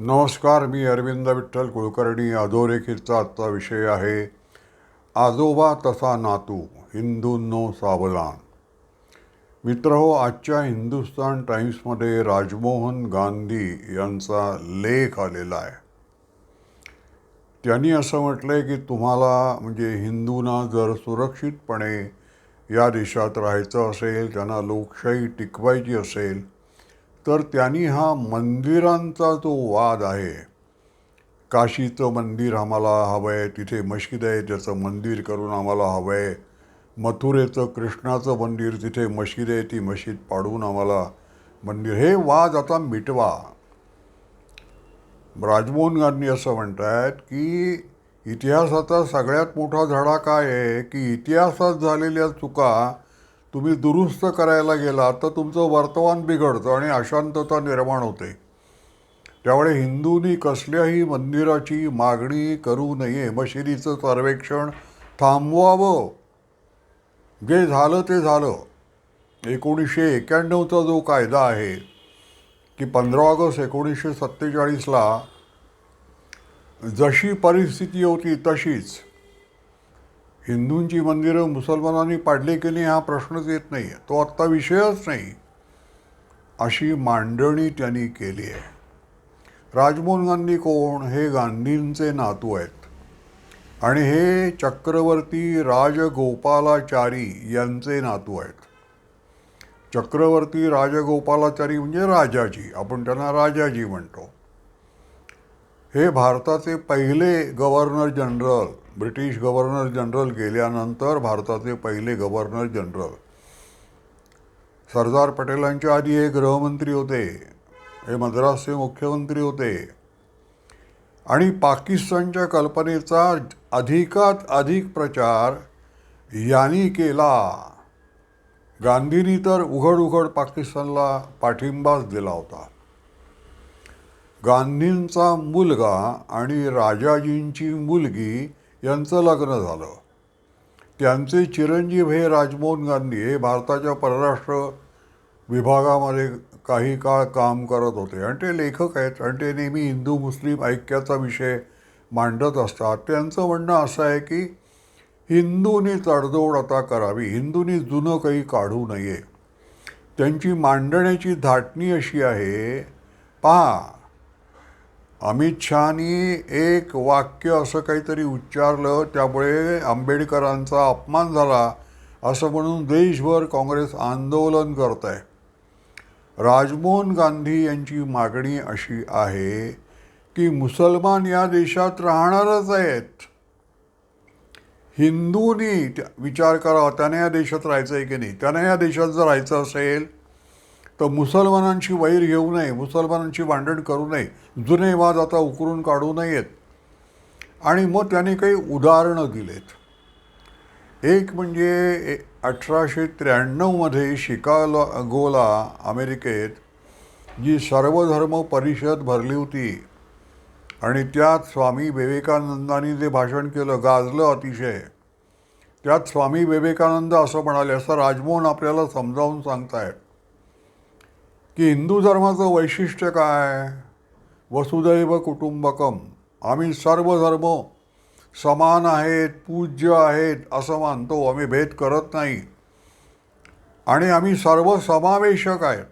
नमस्कार मी अरविंद विठ्ठल कुलकर्णी. अधोरेखितचा आजचा विषय आहे आजोबा तसा नातू हिंदूंनो सावलान. मित्र हो आजच्या हिंदुस्तान टाईम्समध्ये राजमोहन गांधी यांचा लेख आलेला आहे. त्यांनी असं म्हटलं आहे की तुम्हाला म्हणजे हिंदूंना जर सुरक्षितपणे या देशात राहायचं असेल त्यांना लोकशाही टिकवायची असेल तर त्यांनी हा मंदिरांचा जो वाद आहे. काशीचं मंदिर आम्हाला हवं आहे तिथे मशीद आहे त्याचं मंदिर करून आम्हाला हवं आहे मथुरेचं कृष्णाचं मंदिर तिथे मशीद आहे ती मशीद पाडून आम्हाला मंदिर. हे वाद आता मिटवा. राजमोहन गांधी असं म्हणत आहेत की इतिहासाचा सगळ्यात मोठा धडा काय आहे? की इतिहासात झालेल्या चुका तुम्ही दुरुस्त करायला गेला तर तुमचं वर्तमान बिघडतं आणि अशांतता निर्माण होते. त्यामुळे हिंदूंनी कसल्याही मंदिराची मागणी करू नये मशिदीचं सर्वेक्षण थांबवावं. जे झालं ते झालं. एकोणीसशे एक्याण्णवचा जो कायदा आहे की पंधरा ऑगस्ट एकोणीसशे सत्तेचाळीसला जशी परिस्थिती होती तशीच हिंदूंची मंदिरं मुसलमानांनी पाडली की नाही हा प्रश्नच येत नाही तो आत्ता विषयच नाही. अशी मांडणी त्यांनी केली आहे. राजमोहन गांधी कोण? हे गांधींचे नातू आहेत. आणि हे चक्रवर्ती राजगोपालाचारी यांचे नातू आहेत. चक्रवर्ती राजगोपालाचारी म्हणजे राजाजी. आपण त्यांना राजाजी म्हणतो. हे भारताचे पहिले governor general British governor general गेल्यानंतर भारताचे पहिले गव्हर्नर जनरल. सरदार पटेलांच्या आधी हे गृहमंत्री होते. हे मद्रासचे मुख्यमंत्री होते. आणि पाकिस्तानच्या कल्पनेचा अधिकात अधिक प्रचार यांनी केला. गांधींनी तर उघड उघड पाकिस्तानला पाठिंबाच दिला होता. गांधींचा मुलगा आणि राजाजींची मुलगी यांचं लग्न झालं. त्यांचे चिरंजीव हे राजमोहन गांधी हे भारताच्या परराष्ट्र विभागामध्ये काही काळ काम करत होते. आणि ते लेखक आहेत आणि ते नेहमी हिंदू मुस्लिम ऐक्याचा विषय मांडत असतात. त्यांचं म्हणणं असं आहे की हिंदूंनी तडजोड आता करावी. हिंदूंनी जुनं काही काढू नये. त्यांची मांडण्याची धाटणी अशी आहे पहा अमित शहानी एक वाक्य असं काहीतरी उच्चारलं त्यामुळे आंबेडकरांचा अपमान झाला असं म्हणून देशभर काँग्रेस आंदोलन करत आहे राजमोहन गांधी यांची मागणी अशी आहे की मुसलमान या देशात राहणारच आहेत. हिंदूंनी त्या- विचार करावा त्याने या देशात राहायचं आहे की नाही? त्याने या देशात जर राहायचं असेल तर मुसलमानांची वैर घेऊ नये मुसलमानांची भांडण करू नये जुने वाद आता उकरून काढू नयेत. आणि मग त्याने काही उदाहरणं दिलेत. एक म्हणजे ए- अठराशे त्र्याण्णवमध्ये शिकागोला अमेरिकेत जी सर्वधर्म परिषद भरली होती. आणि त्यात स्वामी विवेकानंदांनी जे भाषण केलं गाजलं अतिशय. त्यात स्वामी विवेकानंद असं म्हणाले असं राजमोहन आपल्याला समजावून सांगतायत. की हिंदू धर्माचं वैशिष्ट्य काय? वसुदैव कुटुंबकम. आम्ही सर्व धर्म समान आहेत पूज्य आहेत असं मानतो. आम्ही भेद करत नाही. आणि आम्ही सर्व समावेशक आहेत.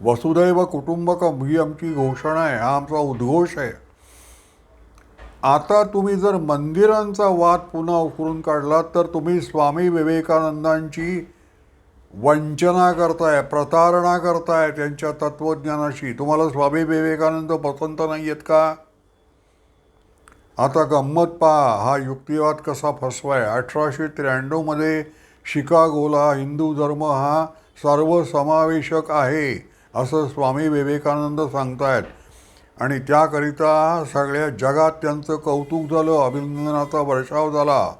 वसुदैव कुटुंबकम ही आमची घोषणा आहे. हा आमचा उद्घोष आहे. आता तुम्ही जर मंदिरांचा वाद पुन्हा उकरून काढलात तर तुम्ही स्वामी विवेकानंदांची वंचना करताय प्रतारणा करताय त्यांच्या तत्त्वज्ञानाशी तुम्हाला स्वामी विवेकानंद पसंत नाही आहेत का? आता गंमत पहा हा युक्तिवाद कसा फसवाय? अठराशे त्र्याण्णवमध्ये शिकागोला हिंदू धर्म हा सर्वसमावेशक आहे असं स्वामी विवेकानंद सांगतायत. आणि त्याकरिता सगळ्या जगात त्यांचं कौतुक झालं अभिनंदनाचा वर्षाव झाला.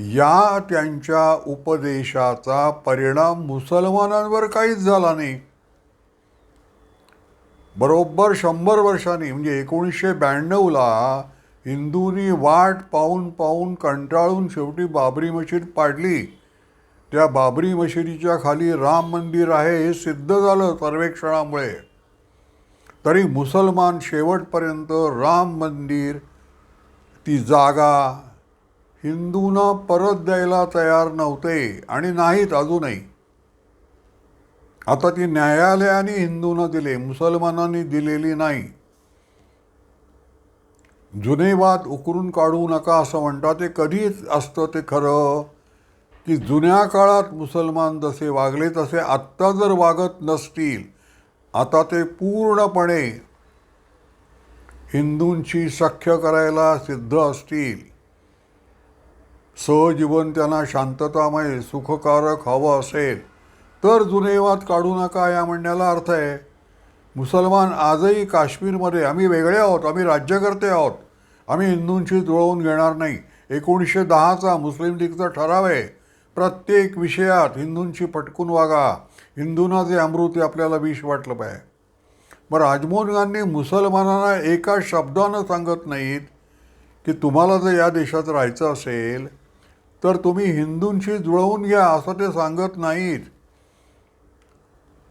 या त्यांच्या उपदेशाचा परिणाम मुसलमानांवर काहीच झाला नाही. बरोबर शंभर वर्षांनी म्हणजे एकोणीसशे ब्याण्णवला हिंदूंनी वाट पाहून पाहून कंटाळून शेवटी बाबरी मशीद पाडली. त्या बाबरी मशिदीच्या खाली राम मंदिर आहे हे सिद्ध झालं सर्वेक्षणामुळे. तरी मुसलमान शेवटपर्यंत राम मंदिर ती जागा हिंदूंना परत द्यायला तयार नव्हते आणि नाहीत अजूनही. आता ती न्यायालयाने हिंदूंना दिले मुसलमानांनी दिलेली नाही. जुने वाद उकरून काढू नका असं म्हणतात ते कधीच असतं ते खरं. की जुन्या काळात मुसलमान जसे वागले तसे आत्ता जर वागत नसतील आता ते पूर्णपणे हिंदूंची सख्य करायला सिद्ध असतील. सहजीवन त्यांना शांततामय सुखकारक हवं असेल तर जुने वाद काढू नका या म्हणण्याला अर्थ आहे. मुसलमान आजही काश्मीरमध्ये आम्ही वेगळे आहोत आम्ही राज्यकर्ते आहोत आम्ही हिंदूंशी जुळवून घेणार नाही. एकोणीसशे दहाचा मुस्लिम लीगचा ठराव आहे. प्रत्येक विषयात हिंदूंशी पटकून वागा. हिंदूंना जे अमृत आपल्याला विष वाटलं पाहिजे. मग राजमोहन गांधी मुसलमानांना एका शब्दानं सांगत नाहीत की तुम्हाला जर या देशात राहायचं असेल तर तुम्ही हिंदूंशी जुळवून घ्या असं ते सांगत नाहीत.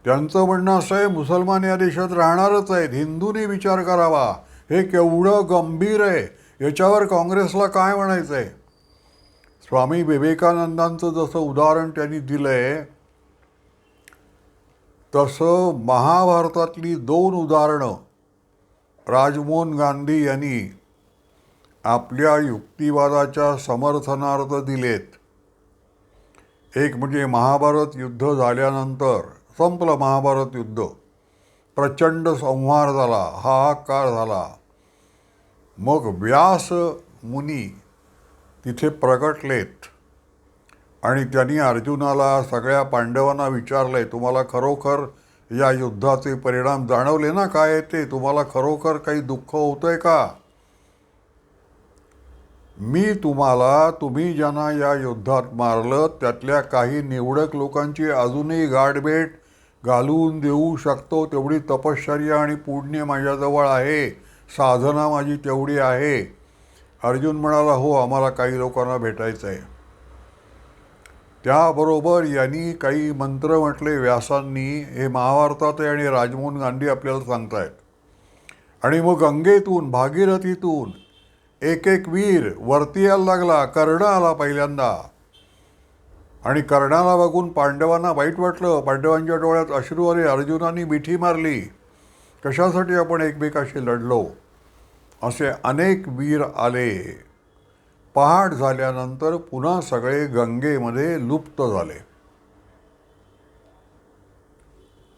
त्यांचं म्हणणं असं आहे मुसलमान या देशात राहणारच आहेत. हिंदूंनी विचार करावा. हे केवढं गंभीर आहे. याच्यावर काँग्रेसला काय म्हणायचं आहे स्वामी विवेकानंदांचं जसं उदाहरण त्यांनी दिलं आहे तसं महाभारतातली दोन उदाहरणं राजमोहन गांधी यांनी आपल्या युक्तिवादाच्या समर्थनार्थ दिलेत. एक म्हणजे महाभारत युद्ध झाल्यानंतर संपलं महाभारत युद्ध. प्रचंड संहार झाला हाहाकार झाला. मग व्यास मुनी तिथे प्रगटलेत आणि त्यांनी अर्जुनाला सगळ्या पांडवांना विचारलंय तुम्हाला खरोखर या युद्धाचे परिणाम जाणवले ना? काय ते? तुम्हाला खरोखर काही दुःख होतं आहे का? मी तुम्हाला तुम्ही ज्यांना या युद्धात मारलं त्यातल्या काही निवडक लोकांची अजूनही गाठभेट घालून देऊ शकतो तेवढी तपश्चर्या आणि पुण्य माझ्याजवळ आहे साधना माझी तेवढी आहे. अर्जुन म्हणाला हो आम्हाला काही लोकांना भेटायचं आहे त्याबरोबर यांनी काही मंत्र म्हटले व्यासांनी हे महाभारतात आहे आणि राजमोहन गांधी आपल्याला सांगतायत. आणि मग गंगेतून भागीरथीतून एक एक वीर वरती यायला लागला कर्ण आला पहिल्यांदा. आणि कर्णाला बघून पांडवांना वाईट वाटलं. पांडवांच्या डोळ्यात अश्रू आले अर्जुनाने मिठी मारली. कशासाठी आपण एकमेकाशी लढलो? असे अनेक वीर आले. पहाट झाल्यानंतर पुन्हा सगळे गंगेमध्ये लुप्त झाले.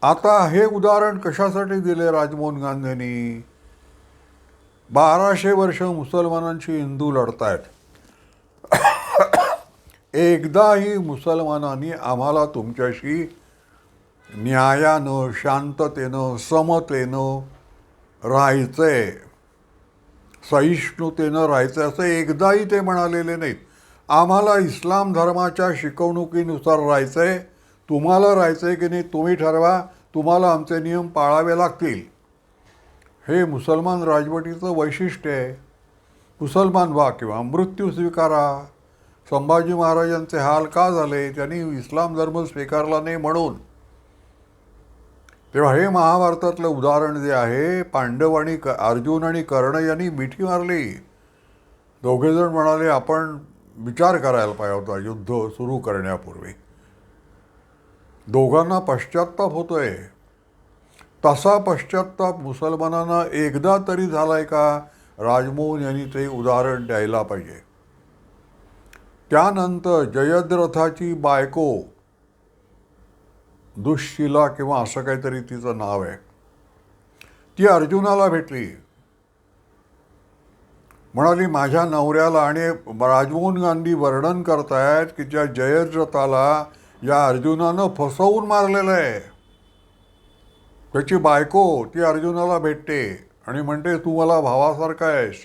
आता हे उदाहरण कशासाठी दिले राजमोहन गांधींनी? बाराशे वर्ष मुसलमानांशी हिंदू लढतायत. एकदाही मुसलमानांनी आम्हाला तुमच्याशी न्यायानं शांततेनं समतेनं राहायचंय. सहिष्णुतेनं राहायचं असं एकदाही ते म्हणालेले नाहीत. आम्हाला इस्लाम धर्माच्या शिकवणुकीनुसार राहायचं आहे तुम्हाला राहायचं आहे की नाही तुम्ही ठरवा. तुम्हाला आमचे नियम पाळावे लागतील. हे मुसलमान राजवटीचं वैशिष्ट्य आहे. मुसलमान व्हा किंवा मृत्यू स्वीकारा. संभाजी महाराजांचे हाल का झाले त्यांनी इस्लाम धर्म स्वीकारला नाही म्हणून. तेव्हा हे महाभारतातलं उदाहरण जे आहे पांडव आणि क अर्जुन आणि कर्ण यांनी मिठी मारली. दोघेजण म्हणाले आपण विचार करायला पाहिजे होता युद्ध सुरू करण्यापूर्वी. दोघांना पश्चाताप होतोय. तसा पश्चात्ताप मुसलमानांना एकदा तरी झालाय का? राजमोहन यांनी ते उदाहरण द्यायला पाहिजे. त्यानंतर जयद्रथाची बायको दुःशिला किंवा असं काहीतरी तिचं नाव आहे. ती अर्जुनाला भेटली. म्हणाली माझ्या नवऱ्याला आणि राजमोहन गांधी वर्णन करतायत की त्या जयद्रथाला या अर्जुनानं फसवून मारलेलं आहे. त्याची बायको ती अर्जुनाला भेटते आणि म्हणते तू मला भावासारखा आहेस.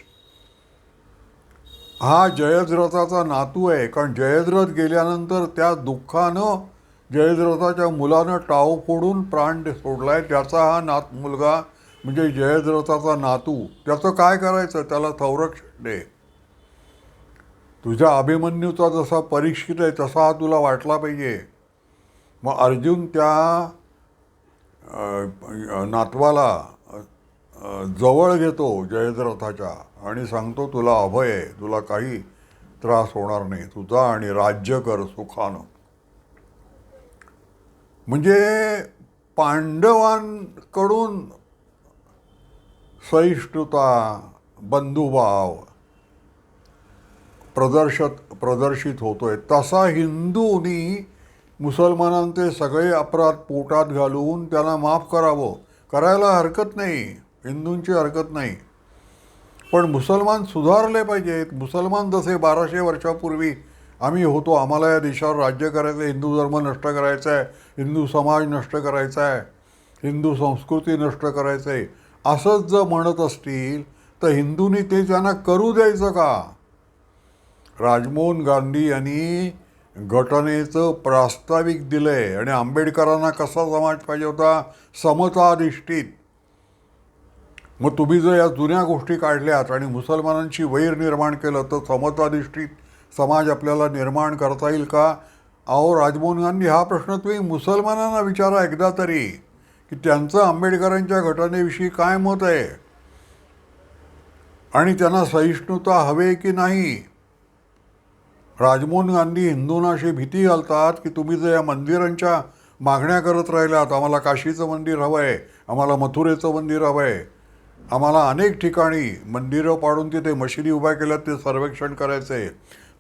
हा जयद्रथाचा नातू आहे कारण जयद्रथ गेल्यानंतर त्या दुःखानं जयद्रथाच्या मुलानं टाव फोडून प्राण सोडलाय. त्याचा हा नात मुलगा म्हणजे जयद्रथाचा नातू त्याचं काय करायचं? त्याला संरक्षण दे. तुझ्या अभिमन्यूचा जसा परीक्षित आहे तसा हा तुला वाटला पाहिजे. मग अर्जुन त्या नातवाला जवळ घेतो जयद्रथाच्या आणि सांगतो तुला अभय आहे तुला काही त्रास होणार नाही तुझा आणि राज्य कर सुखानं. म्हणजे पांडवांकडून सहिष्णुता बंधुभाव प्रदर्शत प्रदर्शित होतोय. तसा हिंदूंनी मुसलमानांचे सगळे अपराध पोटात घालून त्यांना माफ करावं. करायला हरकत नाही. हिंदूंची हरकत नाही. पण मुसलमान सुधारले पाहिजेत. मुसलमान जसे बाराशे वर्षापूर्वी आम्ही होतो आम्हाला या देशावर राज्य करायचं आहे हिंदू धर्म नष्ट करायचा आहे हिंदू समाज नष्ट करायचा आहे हिंदू संस्कृती नष्ट करायचं आहे असंच जर म्हणत असतील तर हिंदूंनी ते त्यांना करू द्यायचं का? राजमोहन गांधी यांनी घटनेचं प्रास्ताविक दिलंय आणि आंबेडकरांना कसा समाज पाहिजे होता? समताधिष्ठित. मग तुम्ही जर या जुन्या गोष्टी काढल्यात आणि मुसलमानांची वैर निर्माण केलं तर समताधिष्ठित समाज आपल्याला निर्माण करता येईल का? अहो राजमोहन गांधी हा प्रश्न तुम्ही मुसलमानांना विचारा एकदा तरी की त्यांचं आंबेडकरांच्या घटनेविषयी काय मत आहे? आणि त्यांना सहिष्णुता हवे की नाही? राजमोहन गांधी हिंदूंना अशी भीती घालतात की तुम्ही जर या मंदिरांच्या मागण्या करत राहिल्यात आम्हाला काशीचं मंदिर हवं आहे आम्हाला मथुरेचं मंदिर हवं आहे आम्हाला अनेक ठिकाणी मंदिरं पाडून तिथे मशिदी उभ्या केल्यात ते सर्वेक्षण करायचं आहे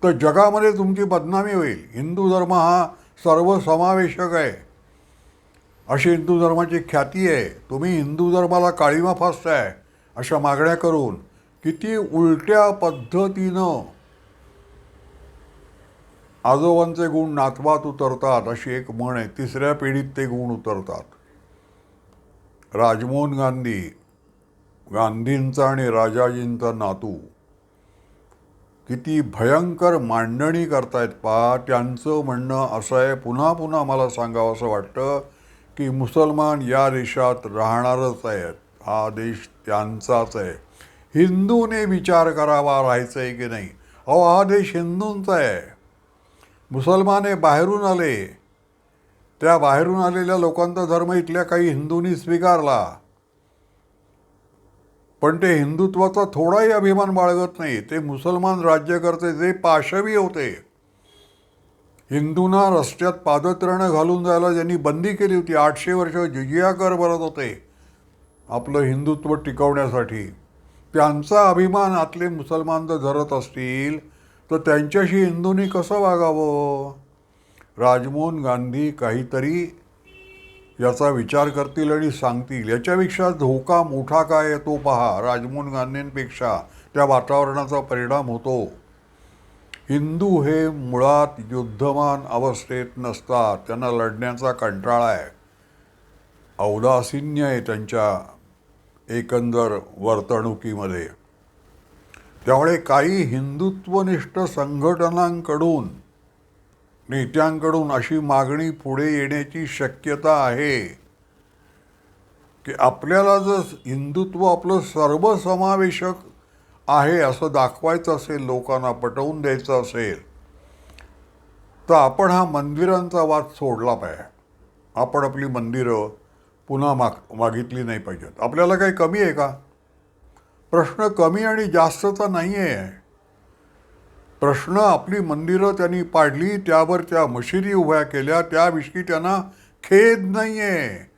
तर जगामध्ये तुमची बदनामी होईल. हिंदू धर्म हा सर्वसमावेशक आहे. अशी हिंदू धर्माची ख्याती आहे. तुम्ही हिंदू धर्माला काळीमा फासताय. अशा मागण्या करून किती उलट्या पद्धतीनं आजोबांचे गुण नातवात उतरतात अशी एक म्हण आहे. तिसऱ्या पिढीत ते गुण उतरतात. राजमोहन गांधी गांधींचा आणि राजाजींचा नातू. किती भयंकर मांडणी करतायत पहा त्यांचं म्हणणं असं आहे. पुन्हा पुन्हा मला सांगावं असं वाटतं की मुसलमान या देशात राहणारच आहेत. हा देश त्यांचाच आहे. हिंदूने विचार करावा राहायचं आहे की नाही? अहो हा देश हिंदूंचा आहे. मुसलमान हे बाहेरून आले. त्या बाहेरून आलेल्या लोकांचा धर्म इथल्या काही हिंदूंनी स्वीकारला. पण ते हिंदुत्वाचा थोडाही अभिमान बाळगत नाही. ते मुसलमान राज्यकर्ते जे पाशवी होते. हिंदूंना रस्त्यात पादत्रणं घालून जायला ज्यांनी बंदी केली होती आठशे वर्ष जिजिया कर भरत होते आपलं हिंदुत्व टिकवण्यासाठी. त्यांचा अभिमान आतले मुसलमान जर धरत असतील तर त्यांच्याशी हिंदूंनी कसं वागावं? राजमोहन गांधी काहीतरी याचा विचार करतील आणि सांगतील. याच्यापेक्षा धोका मोठा काय आहे तो पहा. राजमोहन गांधींपेक्षा त्या वातावरणाचा परिणाम होतो. हिंदू हे मुळात युद्धमान अवस्थेत नसतात. त्यांना लढण्याचा कंटाळा आहे. औदासीन्य आहे त्यांच्या एकंदर वर्तणुकीमध्ये. त्यामुळे काही हिंदुत्वनिष्ठ संघटनांकडून नेत्यांकडून अशी मागणी पुढे येण्याची शक्यता आहे की आपल्याला जर हिंदुत्व आपलं सर्वसमावेशक आहे असं दाखवायचं असेल लोकांना पटवून द्यायचं असेल तर आपण हा मंदिरांचा वाद सोडला पाहिजे. आपण आपली मंदिरं पुन्हा माग मागितली नाही पाहिजेत. आपल्याला काही कमी आहे का? प्रश्न कमी आणि जास्तचा नाही आहे प्रश्न आपली मंदिरं त्यांनी पाडली त्यावर त्या मशिदी उभ्या केल्या त्याविषयी त्यांना खेद नाही आहे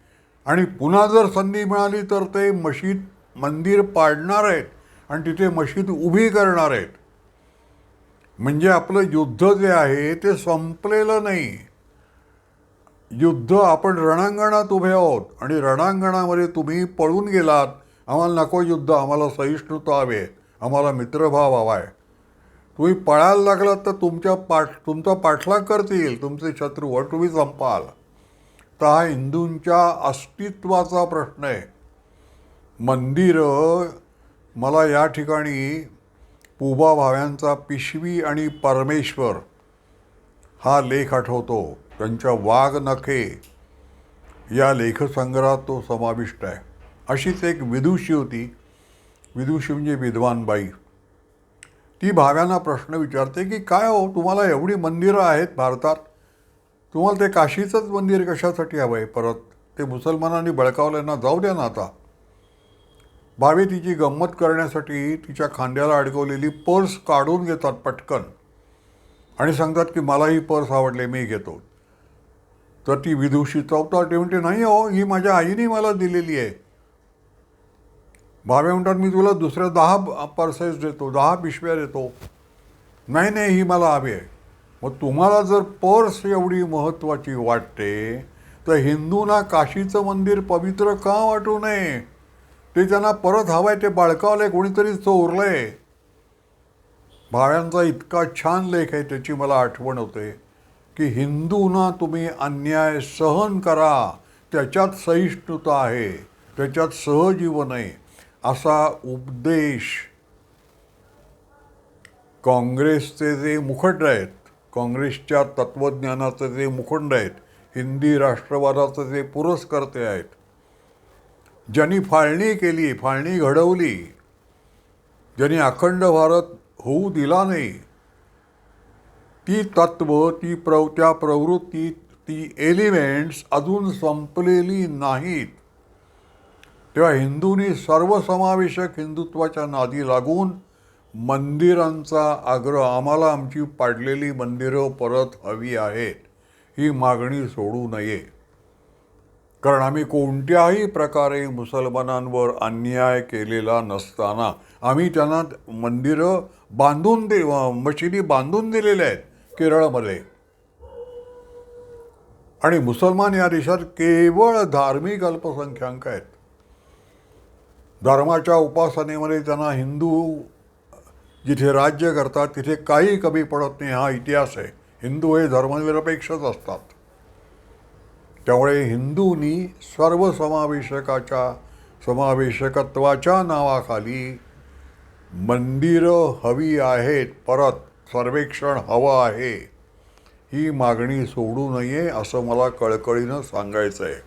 आणि पुन्हा जर संधी मिळाली तर ते मशीद मंदिर पाडणार आहेत आणि तिथे मशीद उभी करणार आहेत. म्हणजे आपलं युद्ध जे आहे ते संपलेलं नाही. युद्ध आपण रणांगणात उभे आहोत आणि रणांगणामध्ये तुम्ही पळून गेलात आम्हाला नको युद्ध आम्हाला सहिष्णुता हवे आम्हाला मित्रभाव हवा आहे तुम्ही पळायला लागलात तर तुमच्या पाठ तुमचा पाठलाग करतील तुमचे शत्रू आणि तुम्ही संपाल. तर हा हिंदूंच्या अस्तित्वाचा प्रश्न आहे. मंदिरं मला या ठिकाणी पुबा भाव्यांचा पिशवी आणि परमेश्वर हा लेख आठवतो. त्यांच्या वाघ नखे. या लेखसंग्रहात तो समाविष्ट आहे. अशीच एक विदुषी होती. विदुषी म्हणजे विद्वान बाई. ती भाव्यांना प्रश्न विचारते की काय हो तुम्हाला एवढी मंदिरं आहेत भारतात? तुम्हाला ते काशीचंच मंदिर कशासाठी हवं आहे परत ते मुसलमानांनी बळकावल्यांना जाऊ द्या ना आता. भावे तिची गंमत करण्यासाठी तिच्या खांद्याला अडकवलेली पर्स काढून घेतात पटकन. आणि सांगतात की मला ही पर्स आवडले मी घेतो. तर ती विदुषी चौथा ते म्हणते नाही हो ही माझ्या आईने मला दिलेली आहे. भावे म्हणतात मी तुला दुसऱ्या दहा पर्सेस देतो दहा पिशव्या देतो. नाही नाही ही मला हवी आहे. मग तुम्हाला जर पर्स एवढी महत्त्वाची वाटते तर हिंदूंना काशीचं मंदिर पवित्र का वाटू नये? ते त्यांना परत हवं आहे ते बाळकावलंय कोणीतरी चोरलंय. भाव्यांचा इतका छान लेख आहे त्याची मला आठवण होते की हिंदूंना तुम्ही अन्याय सहन करा त्याच्यात सहिष्णुता आहे त्याच्यात सहजीवन आहे. असा उपदेश काँग्रेसचे जे मुखंड आहेत काँग्रेसच्या तत्त्वज्ञानाचे जे मुखंड आहेत हिंदी राष्ट्रवादाचे जे पुरस्कर्ते आहेत ज्यांनी फाळणी केली फाळणी घडवली ज्यांनी अखंड भारत होऊ दिला नाही ती तत्व ती प्रव त्या प्रवृत्ती ती एलिमेंट्स अजून संपलेली नाहीत. तेव्हा हिंदूंनी सर्वसमावेशक हिंदुत्वाच्या नादी लागून मंदिरांचा आग्रह आम्हाला आमची पाडलेली मंदिरं परत हवी आहेत ही मागणी सोडू नये. कारण आम्ही कोणत्याही प्रकारे मुसलमानांवर अन्याय केलेला नसताना आम्ही त्यांना मंदिरं बांधून दे मशिदी बांधून दिलेल्या आहेत केरळमध्ये. आणि मुसलमान या देशात केवळ धार्मिक अल्पसंख्याक आहेत. धर्माच्या उपासनेमध्ये त्यांना हिंदू जिथे राज्य करतात तिथे काही कमी पडत नाही. हा इतिहास आहे. हिंदू हे धर्मनिरपेक्षच असतात. त्यामुळे हिंदूंनी सर्वसमावेशकाच्या समावेशकत्वाच्या नावाखाली मंदिरं हवी आहेत परत सर्वेक्षण हवं आहे. ही मागणी सोडू नये असं मला कळकळीनं सांगायचं आहे